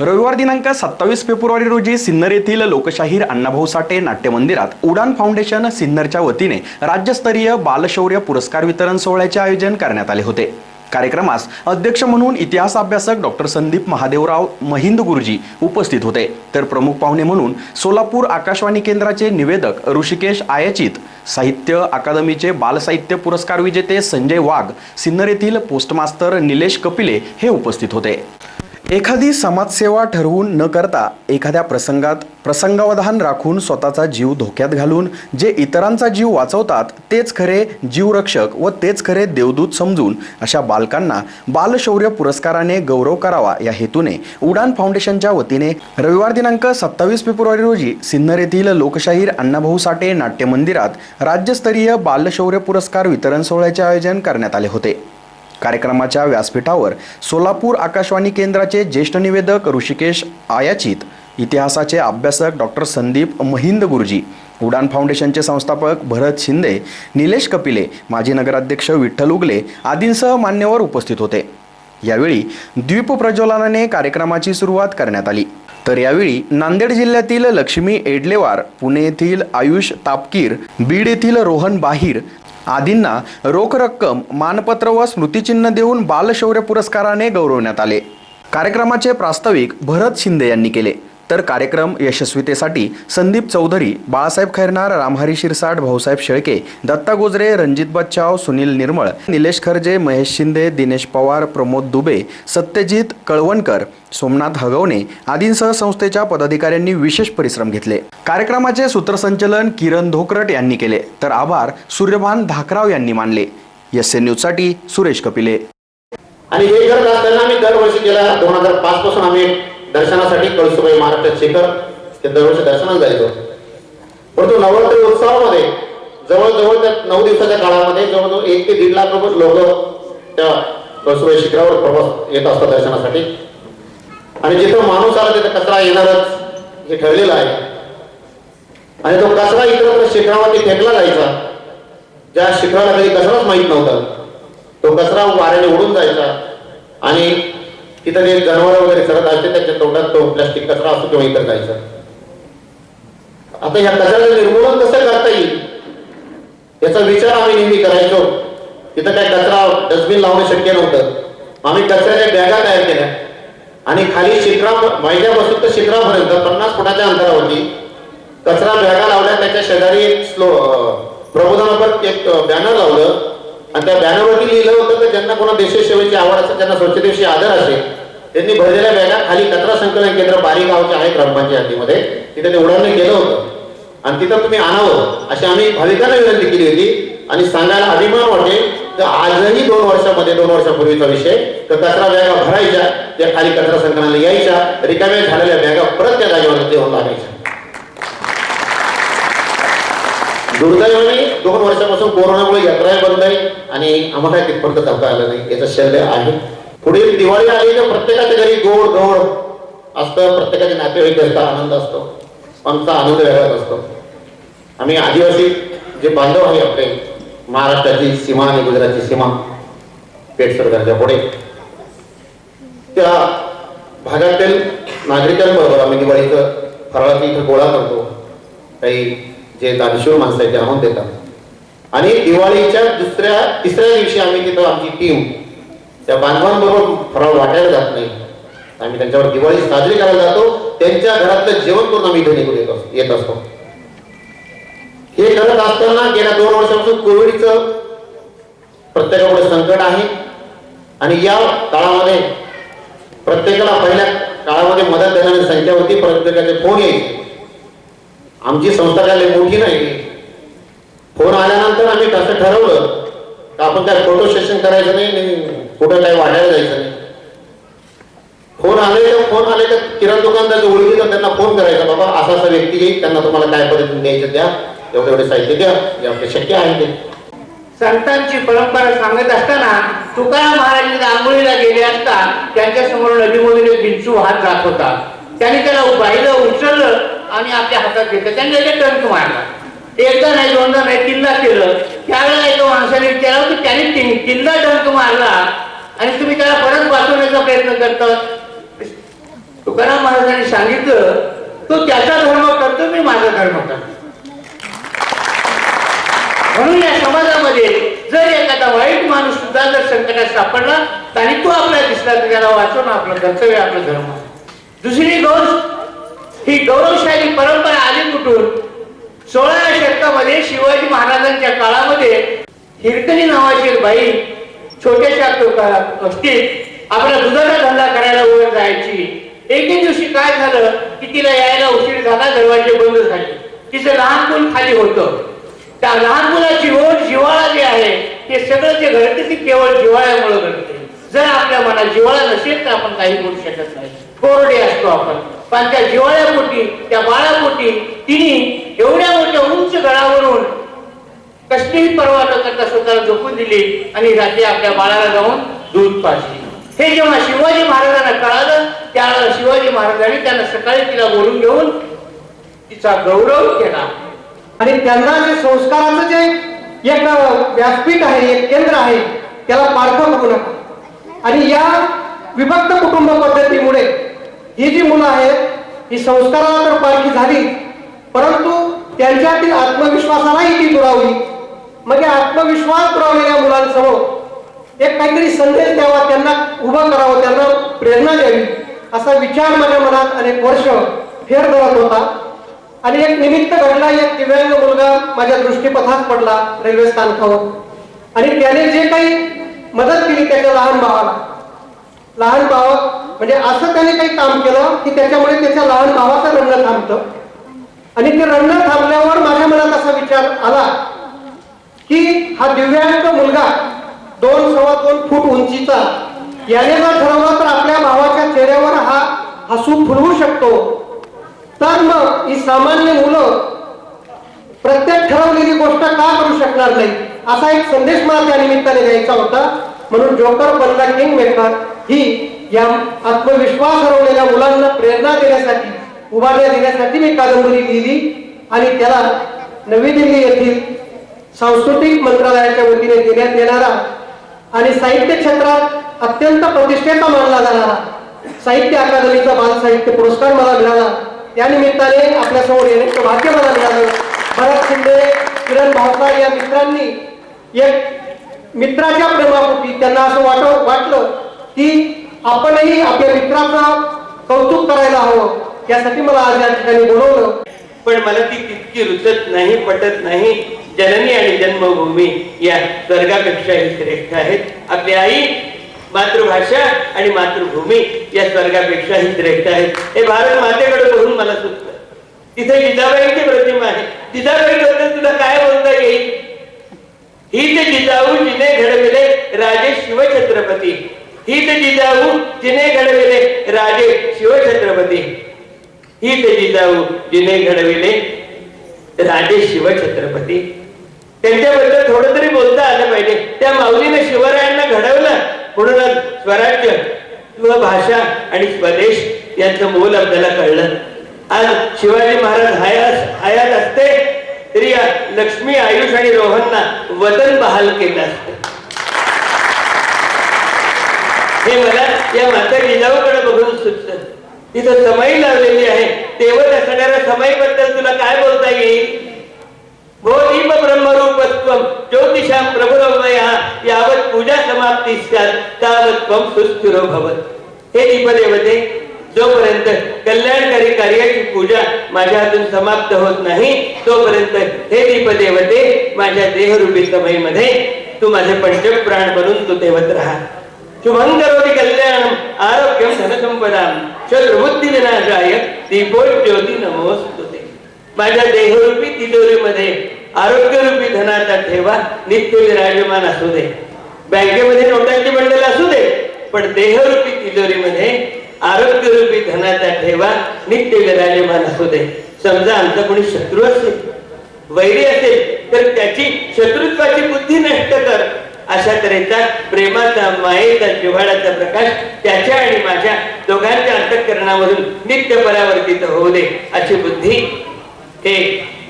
रविवार दिनांक सत्तावीस फेब्रुवारी रोजी सिन्नर येथील लोकशाहीर अण्णाभाऊ साठे नाट्य मंदिरात उडान फाउंडेशन सिन्नरच्या वतीने राज्यस्तरीय बालशौर्य पुरस्कार वितरण सोहळ्याचे आयोजन करण्यात आले होते. कार्यक्रमास अध्यक्ष म्हणून इतिहास अभ्यासक डॉक्टर संदीप महादेवराव महिंद गुरुजी उपस्थित होते. तर प्रमुख पाहुणे म्हणून सोलापूर आकाशवाणी केंद्राचे निवेदक ऋषिकेश आयचित साहित्य अकादमीचे बालसाहित्य पुरस्कार विजेते संजय वाघ सिन्नर येथील पोस्टमास्तर निलेश कपिले हे उपस्थित होते. एखादी समाजसेवा ठरवून न करता एखाद्या प्रसंगात प्रसंगावधान राखून स्वतःचा जीव धोक्यात घालून जे इतरांचा जीव वाचवतात तेच खरे जीवरक्षक व तेच खरे देवदूत समजून अशा बालकांना बालशौर्य पुरस्काराने गौरव करावा या हेतूने उडान फाउंडेशनच्या वतीने रविवार दिनांक सत्तावीस फेब्रुवारी रोजी सिन्नर येथील लोकशाहीर अण्णाभाऊ साठे नाट्य मंदिरात राज्यस्तरीय बालशौर्य पुरस्कार वितरण सोहळ्याचे आयोजन करण्यात आले होते. कार्यक्रमाच्या व्यासपीठावर सोलापूर आकाशवाणी केंद्राचे ज्येष्ठ निवेदक ऋषिकेश आयाचित इतिहासाचे अभ्यासक डॉक्टर संदीप महिंद गुरुजी उडान फाउंडेशनचे संस्थापक भरत शिंदे निलेश कपिले माजी नगराध्यक्ष विठ्ठल उगले आदींसह मान्यवर उपस्थित होते. यावेळी द्वीप प्रज्वलनाने कार्यक्रमाची सुरुवात करण्यात आली. तर यावेळी नांदेड जिल्ह्यातील लक्ष्मी एडलेवार पुणे येथील आयुष तापकीर बीड येथील रोहन बाहिर आदींना रोख रक्कम मानपत्र व स्मृतिचिन्ह देऊन बालशौर्य पुरस्काराने गौरवण्यात आले. कार्यक्रमाचे प्रास्ताविक भरत शिंदे यांनी केले. तर कार्यक्रम यशस्वीतेसाठी संदीप चौधरी बाळासाहेब खैरनार रामहरी शिरसाट भाऊसाहेब शेळके दत्ता गोजरे रणजित बच्चाव सुनील निर्मळ निलेश खर्जे महेश शिंदे दिनेश पवार प्रमोद दुबे सत्यजित कळवणकर सोमनाथ हगवणे आदींसह संस्थेच्या पदाधिकाऱ्यांनी विशेष परिश्रम घेतले. कार्यक्रमाचे सूत्रसंचलन किरण धोकरट यांनी केले. तर आभार सूर्यभान धाकराव यांनी मानले. एस एन न्यूजसाठी सुरेश कपिले. आणि हे करत असताना आम्ही दरवर्षी गेल्या दोन हजार पाच पासून आम्ही दर्शनासाठी कळसुबाई महाराष्ट्रात शिखर ते दरवर्षी दर्शनाला जायचो. परंतु नवरात्री उत्सवामध्ये जवळजवळ त्या नऊ दिवसाच्या काळामध्ये जवळजवळ एक ते दीड लाख लोक त्या कळसुबाई शिखरावर प्रवास येत असतात दर्शनासाठी. आणि जिथं माणूस आला तिथं कचरा येणारच हे ठरलेलं आहे. आणि तो कचरा इतर शिखरावरती फेकला जायचा. ज्या शिखराला कधी कचराच माहीत नव्हता. तो कचरा वाऱ्याने उडून जायचा. आणि तिथं जे जनावर वगैरे चरत असते त्याच्या तोंडात तो प्लास्टिक कचरा असतो किंवा इतर जायचा. आता ह्या कचऱ्याचं निर्मूलन कसं करता येईल? याचा विचार आम्ही नेहमी करायचो. तिथं काय कचरा डस्टबिन लावणं शक्य नव्हतं. आम्ही कचऱ्याच्या बॅगा तयार केल्या. आणि खाली शिखरा मैद्यापासून तर शिखरापर्यंत पन्नास फुटाच्या अंतरावरती कचरा बॅगा लावल्या. त्याच्या शेजारी एक स्लो प्रबोधनापर एक बॅनर लावलं. आणि त्या बॅनरवरती लिहिलं होतं की ज्यांना कोणा देशसेवेची आवड असेल त्यांना स्वच्छतेविषयी आदर असेल त्यांनी भरलेल्या बॅगा खाली कचरा संकलन केंद्र बारी आहे ग्रामपंचायत हद्दीमध्ये. तिथे ते उडवणे गेलं होतं. आणि तिथं तुम्ही आणावं अशी आम्ही भाविकांना विनंती केली होती. आणि सांगायला अभिमान वाटेल तर आजही दोन वर्षामध्ये दोन वर्षापूर्वीचा विषय तर कचरा बॅगा भरायच्या त्या खाली कचरा संकलनाला यायच्या रिकाम्या झालेल्या बॅगा परत त्या जागेवर देऊन लागायच्या दुर्दैवाने दोन वर्षापासून कोरोनामुळे यात्रा बंद आहे आणि आम्हाला तिथपर्यंत जाता आलं नाही. याचा शल्य आहे. पुढील दिवाळी आली तर प्रत्येकाच्या घरी गोड गोड असतं. प्रत्येकाचे नातेवाईक असतात आनंद असतो. आमचा आनंद वेगळाच असतो. आम्ही आदिवासी जे बांधव आहे आपले महाराष्ट्राची सीमा आणि गुजरातची सीमा पेठ सरकारच्या पुढे त्या भागातील नागरिकांबरोबर आम्ही दिवाळीचं फराळाची इथं गोळा करतो. काही जे दानशूर माणसं आहेत ते आणून देतात. आणि दिवाळीच्या दुसऱ्या तिसऱ्या दिवशी आम्ही तिथं आमची टीम त्या बांधवांबरोबर फराळ वाटायला जात नाही. आम्ही त्यांच्यावर दिवाळी साजरी करायला जातो त्यांच्या घरातलं जेवण करून आम्ही इथे निघून येत असतो येत असतो. हे करत असताना गेल्या दोन वर्षापासून कोविडचं प्रत्येकापुढे संकट आहे. आणि या काळामध्ये प्रत्येकाला पहिल्या काळामध्ये मदत देणारी संख्या होती प्रत्येकाचे फोन यायचे. आमची संस्था काय मोठी नाही. फोन आल्यानंतर आम्ही कसं ठरवलं का आपण काय फोटो सेशन करायचं नाही आणि कुठं काय वाढायला जायचं नाही. फोन आले तर फोन आले तर किराणा दुकानदार ओळखी तर त्यांना फोन करायचा बाबा असा असा व्यक्ती येईल त्यांना तुम्हाला काय पद्धतीने द्यायचं द्या एवढे एवढे साहित्य द्या एवढे शक्य आहे ते. संतांची परंपरा सांगत असताना तुकाराम महाराज आंघोळीला गेले असता त्यांच्यासमोर नदीमधून एक बिंचू हात जात होता. त्याने त्याला पाहिलं उचललं आणि आपल्या हातात घेतलं. त्यांनी त्याचे टंक मारला एकदा नाही दोनदा नाही तीनदा केलं. त्यावेळेला एका माणसाने विचारलं की त्याने तीनदा डंक मारला आणि तुम्ही त्याला परत वाचवण्याचा प्रयत्न करता? तुकाराम महाराजांनी सांगितलं तो त्याचा धर्म करतो मी माझा धर्म करतो. म्हणून या समाजामध्ये जर एखादा वाईट माणूस सुद्धा जर संकटात सापडला आणि तो आपल्याला दिसला तर त्याला वाचवणं आपलं कर्तव्य आपलं धर्म. दुसरी गोष्ट ही गौरवशाली परंपरा आली कुठून? सोळाव्या शतकामध्ये शिवाजी महाराजांच्या काळामध्ये हिरकणी नावाची बाई छोट्याशा असतील आपला दुधाचा धंदा करायला वर जायची. एके दिवशी काय झालं की तिला यायला उशीर झाला दरवाजे बंद झाले. तिचं लहान मुल खाली होतं. त्या लहान मुलाची ओढ जिव्हाळा जे आहे ते सगळं जे घडते ते केवळ जिव्हाळ्यामुळे घडते. जर आपल्या मनात जिव्हाळा नसेल तर आपण काही करू शकत नाही. कोरडे असतो आपण. पण त्या जिवाळ्यापोटी त्या बाळापोटी तिने एवढ्या मोठ्या उंच गडावरून कसलीही परवा न करता स्वतःला झोपून दिली आणि रात्री आपल्या बाळाला जाऊन दूध पाजली. हे जेव्हा शिवाजी महाराजांना कळालं त्यावेळेला शिवाजी महाराजांनी त्यांना सकाळी तिला बोलून घेऊन तिचा गौरव केला. आणि त्यांना जे संस्काराचं जे एक व्यासपीठ आहे एक केंद्र आहे त्याला पारखं करू नका. आणि या विभक्त कुटुंब पद्धतीमुळे ही जी मुलं आहेत ही संस्काराला तर पारखी झाली परंतु त्यांच्यातील आत्मविश्वासालाही ती दुरावली म्हणजे आत्मविश्वास दुरावलेल्या मुलांसमोर एक काहीतरी संदेश द्यावा त्यांना उभं करावं त्यांना प्रेरणा द्यावी असा विचार माझ्या मनात अनेक वर्ष फेर धरत होता. आणि एक निमित्त घडला एक दिव्यांग मुलगा माझ्या दृष्टीपथात पडला रेल्वे स्थानकावर. आणि त्याने जे काही मदत केली त्याच्या लहान भावाला. लहान भाव म्हणजे असं त्याने काही काम केलं की त्याच्यामुळे त्याच्या लहान भावाचं रडणं थांबतं. आणि ते रडणं थांबल्यावर माझ्या मनात असा विचार आला की हा दिव्यांग मुलगा दोन सव्वा दोन फूट उंचीचा याने जर ठरवलं तर आपल्या भावाच्या चेहऱ्यावर हा हसू फुलवू शकतो. तर मग ही सामान्य मुलं प्रत्येक ठरवलेली गोष्ट का करू शकणार नाही? असा एक संदेश मला त्या निमित्ताने द्यायचा होता. म्हणून जोकर बनला किंग मेकर ही या आत्मविश्वास हरवलेल्या मुलांना प्रेरणा देण्यासाठी उभारण्या देण्यासाठी मी कादंबरी लिहिली आणि त्याला नवी दिल्ली येथील सांस्कृतिक मंत्रालयाच्या वतीने देण्यात येणारा आणि साहित्य क्षेत्रात अत्यंत प्रतिष्ठेचा मानला जाणारा साहित्य अकादमीचा बाल साहित्य पुरस्कार मला मिळाला. त्या निमित्ताने आपल्यासमोर येण्याचं भाग्य मला मिळालं. भरत शिंदे किरण भावसा या मित्रांनी एक मित्राच्या प्रेमापोटी त्यांना असं वाट वाटलं की आपणही आपल्या मित्राचं कौतुक करायला हवं. यासाठी मला आज या ठिकाणी बोलवलं. पण मला ती तितकी रुचत नाही पटत नाही. जननी आणि जन्मभूमी या स्वर्गापेक्षाही श्रेष्ठ आहेत. आपली आई मातृभाषा आणि मातृभूमी या स्वर्गापेक्षाही श्रेष्ठ आहेत. हे भारत मातेकडे बघून मला सुचत तिथे जिजाबाईंची प्रतिमा आहे. जिजाबाई बद्दल तुला काय बोलता येईल? ही ते जिजाऊ जिने घडविले राजे शिवछत्रपती. ही ते जिजाऊ जिने घडविले राजे शिवछत्रपती ही ते जिजाऊ जिने घडविले राजे शिवछत्रपती त्यांच्याबद्दल थोडं तरी बोलता आलं पाहिजे त्या माऊलीने शिवरायांना घडवलं म्हणूनच स्वराज्य भाषा आणि स्वदेश यांचं मोल आपल्याला कळलं आज शिवाजी महाराज हयात हयात असते तरी लक्ष्मी आयुष आणि रोहनना वतन बहाल केलं असतं हे मला या माता जिजाऊकडे बघून सुचत तिथं समाई लावलेली आहे. तेव्हा असणाऱ्या समाईबद्दल तुला काय बोलता येईल? भो ब्रह्मरूपत्वम ज्योतिषाम प्रभुरमया यावत पूजा समाप्ती स्यात् तावत त्वम सुस्थिरो भवत. हे दीपदेवते जोपर्यंत कल्याणकारी कार्याची पूजा माझ्या हातून समाप्त होत नाही तोपर्यंत हे दीपदेवते माझ्या देहरूपी समयीमध्ये तू माझे पंचप्राण बनून तू देवत राहा. शुभं करोति कल्याणम आरोग्यम धनसंपदाम शत्रुबुद्धी विनाशाय दीपोज्योती नमोस्तुते माझ्या देहरूपी तिजोरीमध्ये आरोग्यरूपी धनाचा ठेवा नित्य विराजमान असू दे बँकेमध्ये नोटांची बंडल असू दे पण देहरूपी तिजोरीमध्ये आरोग्यरूपी धनाचा ठेवा नित्य विराजमान असू दे समजा आमचा कोणी शत्रू असेल वैरी असेल तर त्याची शत्रुत्वाची बुद्धी नष्ट कर अशा तऱ्हेचा प्रेमाचा मायेचा जिव्हाळ्याचा प्रकाश त्याच्या आणि माझ्या दोघांच्या अंतःकरणामधून नित्य परावर्तित होऊ दे अशी बुद्धी हे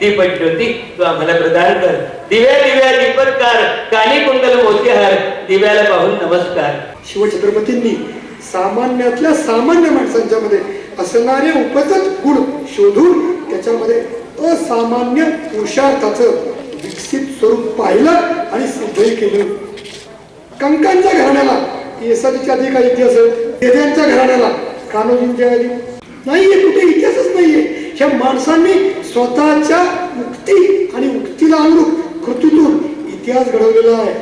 दीपज्योती तू आम्हाला प्रदान कर. दिव्या दिव्या दीपत्कार कानी कुंडल मोतीहार दिव्याला पाहून नमस्कार. शिवछत्रपतींनी सामान्यातल्या सामान्य माणसांच्या मध्ये असणारे उपजत गुण शोधून त्याच्यामध्ये असामान्य पुरुषार्थाचं विकसित स्वरूप पाहिलं आणि सिद्धही केलं. कंकांच्या घराण्याला येसाजीच्या आधी काय इतिहास आहे घराण्याला कान्होजींच्या आधी नाहीये कुठे इतिहासच नाहीये. ह्या माणसांनी स्वतःच्या मुक्ती आणि मुक्तीला अनुरूप कृतीतून इतिहास घडवलेला आहे.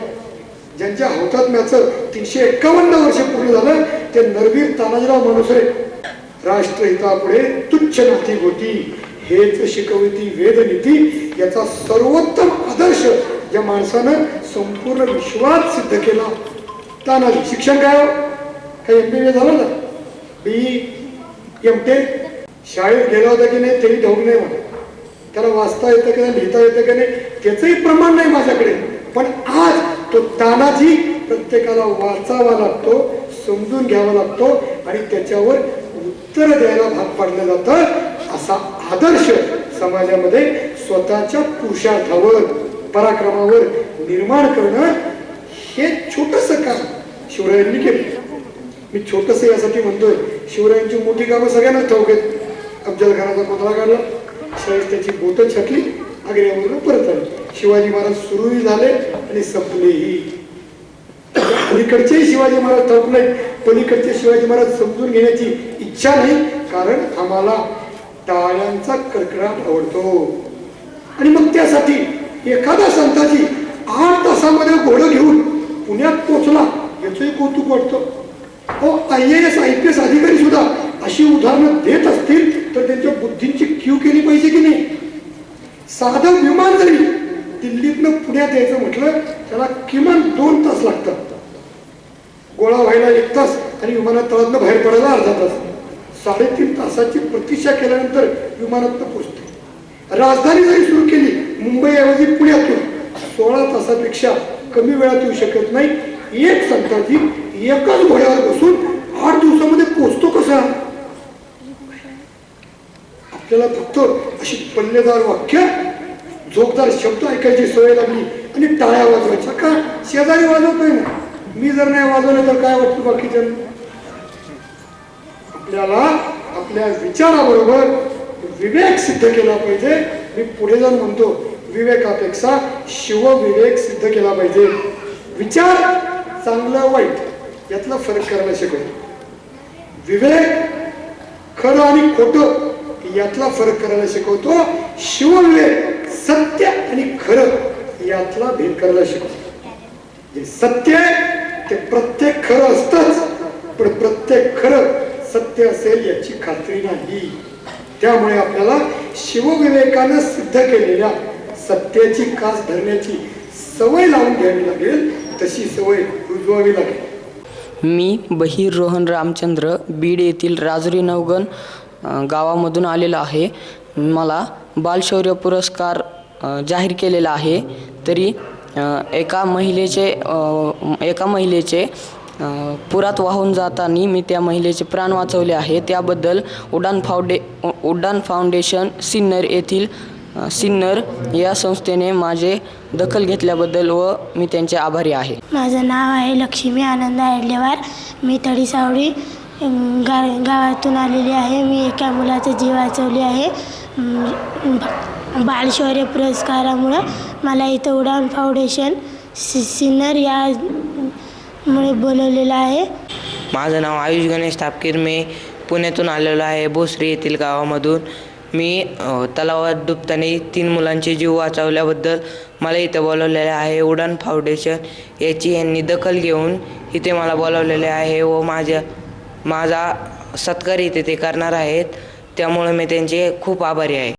ज्यांच्या हौतात्म्याचं तीनशे एक्कावन्न वर्ष पूर्ण झालं ते नरवीर तानाजीराव मानुसरे राष्ट्रहितापुढे तुच्छ नाती होती. हेच शिकवती वेदनीती याचा सर्वोत्तम आदर्श ज्या माणसानं संपूर्ण विश्वात सिद्ध केला. तानाजी शिक्षण काय हो? काही एम बी झालं ना? बी एम टेक शाळेत गेला होता की नाही तेही ठाऊक नाही मला त्याला वाचता येतं की नाही लिहिता येतं की नाही त्याचंही प्रमाण नाही माझ्याकडे. पण आज तो तानाजी प्रत्येकाला वाचावा लागतो समजून घ्यावा लागतो आणि त्याच्यावर उत्तर द्यायला भाग पाडलं जातं असा आदर्श समाजामध्ये स्वतःच्या पुरुषार्थावर. पराक्रमावर निर्माण करणं हे छोटस काम शिवरायांनी केलं. मी छोटस यासाठी म्हणतोय शिवरायांची मोठी कामं सगळ्यांनाच ठाऊक आहेत. अफजल खानाचा पुतळा काढला शाळेत त्याची बोटं छाटली आग्र्यावरून परत आली. शिवाजी महाराज सुरूही झाले आणि संपलेही. अलीकडचे शिवाजी महाराज ठाऊक नाही पलीकडचे शिवाजी महाराज समजून घेण्याची इच्छा नाही कारण आम्हाला टाळ्यांचा कर्कडाट आवडतो. आणि मग त्यासाठी एखाद्या संताची आठ तासामध्ये घोडं घेऊन पुण्यात पोचला याचंही कौतुक वाटतं. हो I A S I P S अधिकारी सुद्धा अशी उदाहरणं देत असतील तर त्यांच्या बुद्धींची क्यू केली पाहिजे की नाही? साधं विमान जरी दिल्लीतनं पुण्यात यायचं म्हटलं त्याला किमान दोन तास लागतात. गोळा व्हायला एक तास आणि विमानात तळातनं बाहेर पडायला अर्धा तास. साडेतीन तासाची प्रतीक्षा केल्यानंतर विमानातनं पोचते राजधानी जरी सुरू केली मुंबईऐवजी पुण्यातून सोळा तासापेक्षा कमी वेळात येऊ शकत नाही. एक संताजी एकाच घोड्यावर बसून आठ दिवसामध्ये पोचतो कसा? आपल्याला फक्त अशी पल्लेदार वाक्य जोरदार शब्द ऐकायची सवय लागली आणि टाळ्या वाजवायच्या. का? शेजारी वाजवतोय ना. मी जर नाही वाजवलं तर काय वाटतं बाकीच्या आपल्याला आपल्या विचाराबरोबर विवेक सिद्ध केला पाहिजे. मी पुढे जाऊन म्हणतो विवेकापेक्षा शिवविवेक सिद्ध केला पाहिजे. विचार चांगलं वाईट यातला फरक करायला शिकवतो विवेक खरं आणि खोटं यातला फरक करायला शिकवतो. शिवविवेक सत्य आणि खरं यातला भेद करायला शिकवतो. जे सत्य आहे ते प्रत्येक खरं असतंच पण प्रत्येक खरं सत्य असेल याची खात्री नाही. त्यामुळे आपल्याला शिवविवेकानं सिद्ध केलेल्या सत्याची कास धरण्याची सवय लावून घ्यावी लागेल तशी सवय रुजवावी लागेल. मी बहिर रोहन रामचंद्र बीड येथील राजुरी नवगण गावामधून आलेलो आहे. मला बालशौर्य पुरस्कार जाहीर केलेला आहे. तरी एका महिलेचे एका महिलेचे पुरात वाहून जाताना मी त्या महिलेचे प्राण वाचवले आहे. त्याबद्दल उडान फाउंडे उड्डाण फाउंडेशन सिन्नर येथील सिन्नर या संस्थेने माझे दखल घेतल्याबद्दल व मी त्यांचे आभारी आहे. माझं नाव आहे लक्ष्मी आनंद आडलेवार. मी तडीसावडी अम, गा गावातून आलेली आहे. मी एका मुलाचा जीव वाचवले आहे. बालशौर्य पुरस्कारामुळं मला इथं उडान फाउंडेशन सि सिन्नर या मुळे बोलवलेलं आहे. माझं नाव आयुष गणेश तापकीर मी पुण्यातून आलेलो आहे. भोसरी येथील गावामधून. मी तलावात डुबताना तीन मुलांचे जीव वाचवल्याबद्दल मला इथं बोलवलेले आहे. उडान फाउंडेशन याची यांनी दखल घेऊन इथे मला बोलवलेले आहे व माझ्या माझा सत्कार इथे ते करणार आहेत. त्यामुळे मी त्यांचे खूप आभारी आहे.